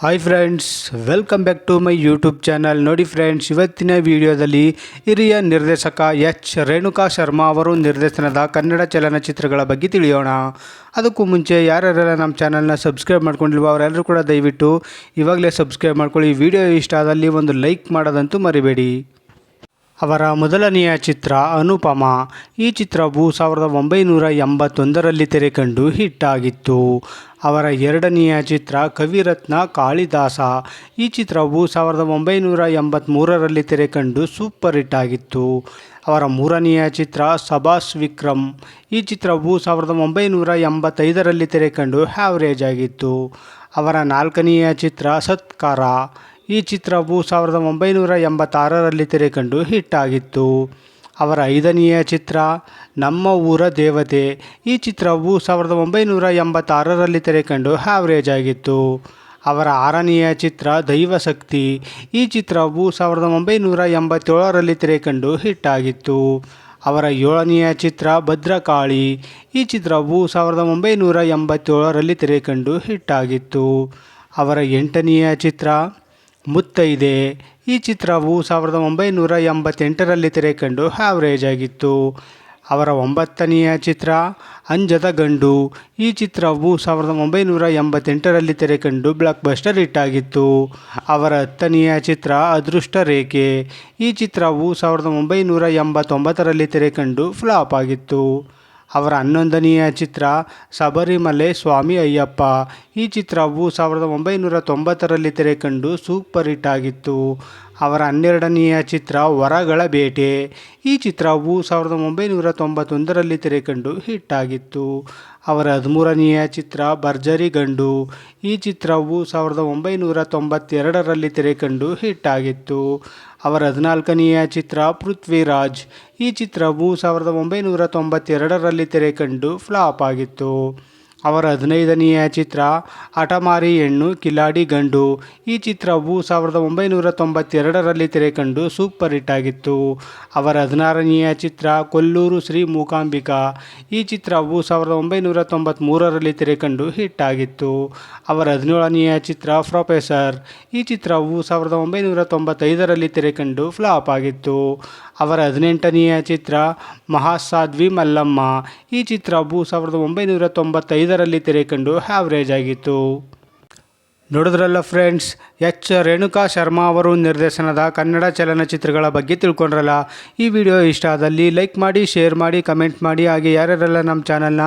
Hi friends welcome back to my YouTube channel ನೋಡಿ friends ಇವತ್ತಿನ ವಿಡಿಯೋದಲ್ಲಿ ಹಿರಿಯ ನಿರ್ದೇಶಕ ಎಚ್. ರೇಣುಕಾ ಶರ್ಮಾ ಅವರು ನಿರ್ದೇಶನದ ಕನ್ನಡ ಚಲನಚಿತ್ರಗಳ ಬಗ್ಗೆ ತಿಳಿಯೋಣ. ಅದಕ್ಕೂ ಮುಂಚೆ ಯಾರ್ಯಾರೆಲ್ಲ ನಮ್ಮ ಚಾನಲ್ನ ಸಬ್ಸ್ಕ್ರೈಬ್ ಮಾಡ್ಕೊಂಡಿಲ್ವೋ ಅವರೆಲ್ಲರೂ ಕೂಡ ದಯವಿಟ್ಟು ಇವಾಗಲೇ ಸಬ್ಸ್ಕ್ರೈಬ್ ಮಾಡ್ಕೊಳ್ಳಿ. ವಿಡಿಯೋ ಇಷ್ಟ ಆದಲ್ಲಿ ಒಂದು ಲೈಕ್ ಮಾಡೋದಂತೂ ಮರಿಬೇಡಿ. ಅವರ ಮೊದಲನೆಯ ಚಿತ್ರ ಅನುಪಮ. ಈ ಚಿತ್ರವು ಸಾವಿರದ ಒಂಬೈನೂರ ಎಂಬತ್ತೊಂದರಲ್ಲಿ ತೆರೆಕಂಡು ಹಿಟ್ ಆಗಿತ್ತು. ಅವರ ಎರಡನೆಯ ಚಿತ್ರ ಕವಿರತ್ನ ಕಾಳಿದಾಸ. ಈ ಚಿತ್ರವು ಸಾವಿರದ ಒಂಬೈನೂರ ಎಂಬತ್ತ್ಮೂರರಲ್ಲಿ ತೆರೆಕಂಡು ಸೂಪರ್ ಹಿಟ್ ಆಗಿತ್ತು. ಅವರ ಮೂರನೆಯ ಚಿತ್ರ ಸಬಾಸ್ ವಿಕ್ರಮ್. ಈ ಚಿತ್ರವು ಸಾವಿರದ ಒಂಬೈನೂರ ಎಂಬತ್ತೈದರಲ್ಲಿ ತೆರೆಕಂಡು ಹ್ಯಾವ್ರೇಜ್ ಆಗಿತ್ತು. ಅವರ ನಾಲ್ಕನೆಯ ಚಿತ್ರ ಸತ್ಕಾರ. ಈ ಚಿತ್ರವು ಸಾವಿರದ ಒಂಬೈನೂರ ಎಂಬತ್ತಾರರಲ್ಲಿ ತೆರೆಕಂಡು ಹಿಟ್ ಆಗಿತ್ತು ಅವರ ಐದನೆಯ ಚಿತ್ರ, ನಮ್ಮ ಊರ ದೇವತೆ. ಈ ಚಿತ್ರವು ಸಾವಿರದ ಒಂಬೈನೂರ ಎಂಬತ್ತಾರರಲ್ಲಿ ತೆರೆಕಂಡು ಹ್ಯಾವ್ರೇಜ್ ಆಗಿತ್ತು. ಅವರ ಆರನೆಯ ಚಿತ್ರ, ದೈವಶಕ್ತಿ. ಈ ಚಿತ್ರವು ಸಾವಿರದ ಒಂಬೈನೂರ ಎಂಬತ್ತೇಳರಲ್ಲಿ ತೆರೆಕಂಡು ಹಿಟ್ ಆಗಿತ್ತು ಅವರ ಏಳನೆಯ ಚಿತ್ರ, ಭದ್ರಕಾಳಿ. ಈ ಚಿತ್ರವು ಸಾವಿರದ ಒಂಬೈನೂರ ಎಂಬತ್ತೇಳರಲ್ಲಿ ತೆರೆಕಂಡು ಹಿಟ್ ಆಗಿತ್ತು ಅವರ ಎಂಟನೆಯ ಚಿತ್ರ ಮುತ್ತೈದೆ ಈ ಚಿತ್ರವು ಸಾವಿರದ ಒಂಬೈನೂರ ಎಂಬತ್ತೆಂಟರಲ್ಲಿ ತೆರೆಕಂಡು ಹ್ಯಾವ್ರೇಜ್ ಆಗಿತ್ತು. ಅವರ ಒಂಬತ್ತನೆಯ ಚಿತ್ರ, ಅಂಜದ ಗಂಡು. ಈ ಚಿತ್ರವು ಸಾವಿರದ ಒಂಬೈನೂರ ಎಂಬತ್ತೆಂಟರಲ್ಲಿ ತೆರೆಕಂಡು ಬ್ಲಾಕ್ ಬಸ್ಟರ್ ಹಿಟ್ ಆಗಿತ್ತು. ಅವರ ಹತ್ತನೆಯ ಚಿತ್ರ, ಅದೃಷ್ಟ ರೇಖೆ. ಈ ಚಿತ್ರವು ಸಾವಿರದ ಒಂಬೈನೂರ ಎಂಬತ್ತೊಂಬತ್ತರಲ್ಲಿ ತೆರೆಕಂಡು ಫ್ಲಾಪ್ ಆಗಿತ್ತು. ಅವರ ಹನ್ನೊಂದನೆಯ ಚಿತ್ರ ಶಬರಿಮಲೆ ಸ್ವಾಮಿ ಅಯ್ಯಪ್ಪ. ಈ ಚಿತ್ರವು ಸಾವಿರದ ಒಂಬೈನೂರ ತೊಂಬತ್ತರಲ್ಲಿ ತೆರೆಕಂಡು ಸೂಪರ್ ಹಿಟ್ ಆಗಿತ್ತು. ಅವರ ಹನ್ನೆರಡನೆಯ ಚಿತ್ರ ವರಗಳ ಬೇಟೆ. ಈ ಚಿತ್ರವು ಸಾವಿರದ ಒಂಬೈನೂರ ತೊಂಬತ್ತೊಂದರಲ್ಲಿ ತೆರೆಕಂಡು ಹಿಟ್ ಆಗಿತ್ತು ಅವರ ಹದಿಮೂರನೆಯ ಚಿತ್ರ ಭರ್ಜರಿ ಗಂಡು. ಈ ಚಿತ್ರವು ಸಾವಿರದ ಒಂಬೈನೂರ ತೊಂಬತ್ತೆರಡರಲ್ಲಿ ತೆರೆಕಂಡು ಹಿಟ್ ಆಗಿತ್ತು ಅವರ ಹದಿನಾಲ್ಕನೆಯ ಚಿತ್ರ ಪೃಥ್ವಿರಾಜ್. ಈ ಚಿತ್ರವು ಸಾವಿರದ ಒಂಬೈನೂರ ತೊಂಬತ್ತೆರಡರಲ್ಲಿ ತೆರೆಕಂಡು ಫ್ಲಾಪ್ ಆಗಿತ್ತು. ಅವರ ಹದಿನೈದನೆಯ ಚಿತ್ರ ಅಟಮಾರಿ ಹೆಣ್ಣು ಕಿಲಾಡಿ ಗಂಡು. ಈ ಚಿತ್ರವು ಸಾವಿರದ ಒಂಬೈನೂರ ತೊಂಬತ್ತೆರಡರಲ್ಲಿ ತೆರೆಕಂಡು ಸೂಪರ್ ಹಿಟ್ ಆಗಿತ್ತು. ಅವರ ಹದಿನಾರನೆಯ ಚಿತ್ರ ಕೊಲ್ಲೂರು ಶ್ರೀ ಮೂಕಾಂಬಿಕಾ. ಈ ಚಿತ್ರವು ಸಾವಿರದ ಒಂಬೈನೂರ ತೊಂಬತ್ತ್ಮೂರರಲ್ಲಿ ತೆರೆಕಂಡು ಹಿಟ್ ಆಗಿತ್ತು. ಅವರ ಹದಿನೇಳನೆಯ ಚಿತ್ರ ಪ್ರೊಫೆಸರ್. ಈ ಚಿತ್ರವು ಸಾವಿರದ ಒಂಬೈನೂರ ತೊಂಬತ್ತೈದರಲ್ಲಿ ತೆರೆಕಂಡು ಫ್ಲಾಪ್ ಆಗಿತ್ತು. ಅವರ ಹದಿನೆಂಟನೆಯ ಚಿತ್ರ ಮಹಾಸಾಧ್ವಿ ಮಲ್ಲಮ್ಮ. ಈ ಚಿತ್ರವು ಸಾವಿರದ ಒಂಬೈನೂರ ತೊಂಬತ್ತೈದರಲ್ಲಿ ತೆರೆಕಂಡು ಹ್ಯಾವ್ರೇಜ್ ಆಗಿತ್ತು. ನೋಡಿದ್ರಲ್ಲ ಫ್ರೆಂಡ್ಸ್ ಎಚ್ ರೇಣುಕಾ ಶರ್ಮಾ ಅವರು ನಿರ್ದೇಶನದ ಕನ್ನಡ ಚಲನಚಿತ್ರಗಳ ಬಗ್ಗೆ ತಿಳ್ಕೊಂಡ್ರಲ್ಲ? ಈ ವಿಡಿಯೋ ಇಷ್ಟ ಆದಲ್ಲಿ ಲೈಕ್ ಮಾಡಿ ಶೇರ್ ಮಾಡಿ ಕಮೆಂಟ್ ಮಾಡಿ, ಹಾಗೆ ಯಾರ್ಯಾರೆಲ್ಲ ನಮ್ಮ ಚಾನಲ್ನ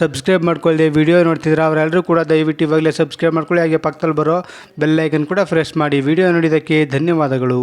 ಸಬ್ಸ್ಕ್ರೈಬ್ ಮಾಡ್ಕೊಳ್ಳದೆ ವಿಡಿಯೋ ನೋಡ್ತಿದ್ರೆ ಅವರೆಲ್ಲರೂ ಕೂಡ ದಯವಿಟ್ಟು ಇವಾಗಲೇ ಸಬ್ಸ್ಕ್ರೈಬ್ ಮಾಡ್ಕೊಳ್ಳಿ, ಹಾಗೆ ಪಕ್ಕದಲ್ಲಿ ಬರೋ ಬೆಲ್ಲೈಕನ್ ಕೂಡ ಫ್ರೆಶ್ ಮಾಡಿ ವಿಡಿಯೋ ನೋಡಿದ್ದಕ್ಕೆ ಧನ್ಯವಾದಗಳು.